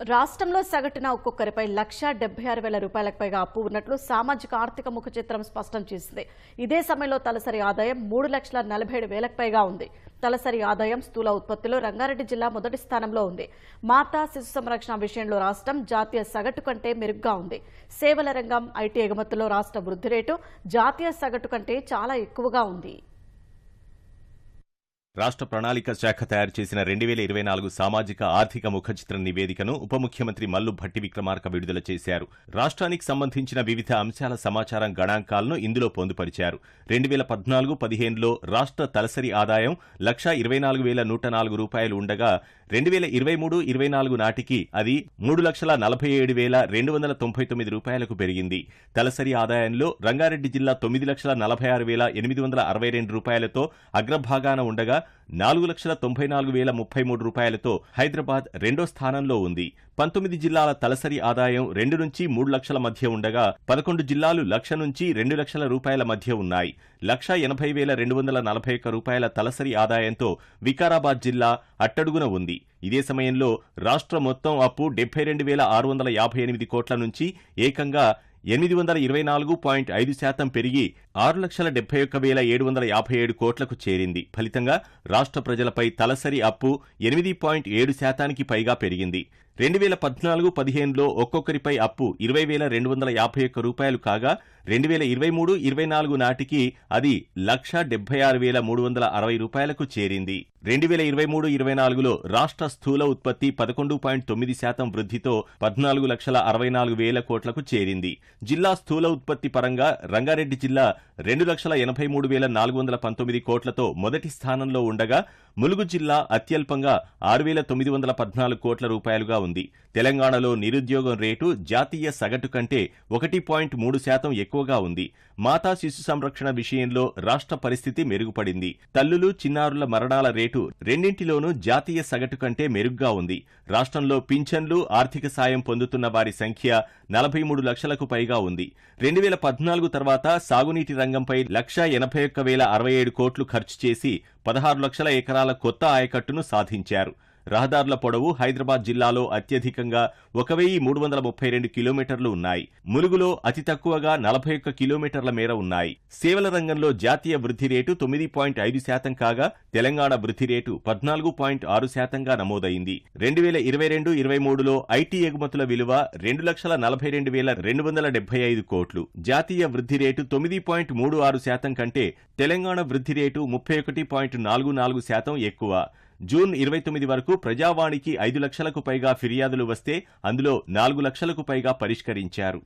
రాష్ట్రంలో సగటున ఒక్కొక్కరిపై లక్ష డెబ్బై ఆరు వేల రూపాయలకు పైగా అప్పు ఉన్నట్లు సామాజిక ఆర్థిక ముఖ చిత్రం స్పష్టం చేసింది. ఇదే సమయంలో తలసరి ఆదాయం మూడు లక్షల నలభై ఏడు వేలకు పైగా ఉంది. తలసరి ఆదాయం స్థూల ఉత్పత్తిలో రంగారెడ్డి జిల్లా మొదటి స్థానంలో ఉంది. మాతా శిశు సంరక్షణ విషయంలో రాష్ట్రం జాతీయ సగటు కంటే మెరుగ్గా ఉంది. సేవల రంగం ఐటీ ఎగుమతుల్లో రాష్ట్ర వృద్ధి రేటు జాతీయ సగటు కంటే చాలా ఎక్కువగా ఉంది. రాష్ట్ర ప్రణాళిక శాఖ తయారు చేసిన రెండు వేల ఇరవై నాలుగు సామాజిక ఆర్థిక ముఖచిత్ర నివేదికను ఉప ముఖ్యమంత్రి మల్లు భట్టి విక్రమార్క విడుదల చేశారు. రాష్ట్రానికి సంబంధించిన వివిధ అంశాల సమాచారం గణాంకాలను ఇందులో పొందుపరిచారు. రెండు వేల పద్నాలుగు పదిహేనులో రాష్ట్ర తలసరి ఆదాయం లక్షా ఇరవై నాలుగు వేల నూట నాలుగు రూపాయలు ఉండగా రెండు వేల ఇరవై మూడు ఇరవై నాలుగు నాటికి అది మూడు లక్షల నలభై ఏడు వేల రెండు వందల తొంభై తొమ్మిది రూపాయలకు పెరిగింది. తలసరి ఆదాయంలో రంగారెడ్డి జిల్లా తొమ్మిది లక్షల నలభై ఆరు వేల ఎనిమిది వందల అరవై రెండు రూపాయలతో అగ్రభాగాన ఉండగా నాలుగు లక్షల తొంభై నాలుగు వేల ముప్పై మూడు రూపాయలతో హైదరాబాద్ రెండో స్థానంలో ఉంది. పంతొమ్మిది జిల్లాల తలసరి ఆదాయం రెండు నుంచి మూడు లక్షల మధ్య ఉండగా పదకొండు జిల్లాలు లక్ష నుంచి రెండు లక్షల రూపాయల మధ్య ఉన్నాయి. లక్ష ఎనభై వేల రెండు వందల నలభై ఒక్క రూపాయల తలసరి ఆదాయంతో వికారాబాద్ జిల్లా అట్టడుగున ఉంది. ఇదే సమయంలో రాష్ట్ర మొత్తం అప్పు డెబ్బై రెండు వేల ఆరు వందల యాభై ఎనిమిది కోట్ల నుంచి ఏకంగా ఎనిమిది వందల ఇరవై నాలుగు పాయింట్ ఐదు శాతం పెరిగి ఆరు లక్షల డెబ్బై ఒక్క వేల ఏడు వందల యాభై ఏడు కోట్లకు చేరింది. ఫలితంగా రాష్ట్ర ప్రజలపై తలసరి అప్పు ఎనిమిది పాయింట్ ఏడు శాతానికి పైగా పెరిగింది. రెండు వేల పద్నాలుగు పదిహేనులో ఒక్కొక్కరిపై అప్పు ఇరవై వేల రెండు వందల యాభై ఒక్క రూపాయలు కాగా రెండు వేల ఇరవై మూడు ఇరవై నాలుగు నాటికి అది లక్ష డెబ్బై ఆరు వేల మూడు వందల అరవై రూపాయలకు చేరింది. రెండు వేల ఇరవై మూడు ఇరవై నాలుగులో రాష్ట్ర స్థూల ఉత్పత్తి పదకొండు పాయింట్ తొమ్మిది శాతం వృద్ధితో పద్నాలుగు లక్షల అరవై నాలుగు వేల కోట్లకు చేరింది. జిల్లా స్థూల ఉత్పత్తి పరంగా రంగారెడ్డి జిల్లా రెండు లక్షల ఎనభై మూడు వేల నాలుగు వందల పంతొమ్మిది కోట్లతో మొదటి స్థానంలో ఉండగా ములుగు జిల్లా అత్యల్పంగా ఆరు వేల తొమ్మిది వందల పద్నాలుగు కోట్ల రూపాయలుగా ఉంది. తెలంగాణలో నిరుద్యోగం రేటు జాతీయ సగటు కంటే ఒకటి పాయింట్ మూడు శాతం ఎక్కువగా ఉంది. మాతా శిశు సంరక్షణ విషయంలో రాష్ట్ర పరిస్థితి మెరుగుపడింది. తల్లులు చిన్నారుల మరణాల రేటు రెండింటిలోనూ జాతీయ సగటు కంటే మెరుగ్గా ఉంది. రాష్ట్రంలో పింఛన్లు ఆర్థిక సాయం పొందుతున్న వారి సంఖ్య నలభై మూడు లక్షలకు పైగా ఉంది. రెండు వేల పద్నాలుగు తర్వాత సాగునీటి రంగంపై లక్ష ఎనభై ఒక్క వేల అరవై ఏడు కోట్లు ఖర్చు చేసి పదహారు లక్షల ఎకరాల కొత్త ఆయకట్టును సాధించారు. రహదారుల పొడవు హైదరాబాద్ జిల్లాలో అత్యధికంగా ఒక వెయ్యి మూడు వందల ముప్పై రెండు కిలోమీటర్లు ఉన్నాయి. ములుగులో అతి తక్కువగా నలభై ఒక్క కిలోమీటర్ల మేర ఉన్నాయి. సేవల రంగంలో జాతీయ వృద్ధి రేటు తొమ్మిది పాయింట్ ఐదు శాతం కాగా తెలంగాణ వృద్ధి రేటు పద్నాలుగు పాయింట్ ఆరు శాతంగా నమోదైంది. రెండు వేల ఇరవై రెండు ఇరవై మూడులో ఐటీ ఎగుమతుల విలువ రెండు లక్షల నలభై రెండు వేల రెండు వందల డెబ్బై ఐదు కోట్లు. జాతీయ వృద్ధి రేటు తొమ్మిది పాయింట్ మూడు ఆరు శాతం కంటే తెలంగాణ వృద్ధి రేటు ముప్పై ఒకటి పాయింట్ నాలుగు నాలుగు శాతం ఎక్కువ. జూన్ ఇరవై తొమ్మిది వరకు ప్రజావాణికి ఐదు లక్షలకు పైగా ఫిర్యాదులు వస్తే అందులో నాలుగు లక్షలకు పైగా పరిష్కరించారు.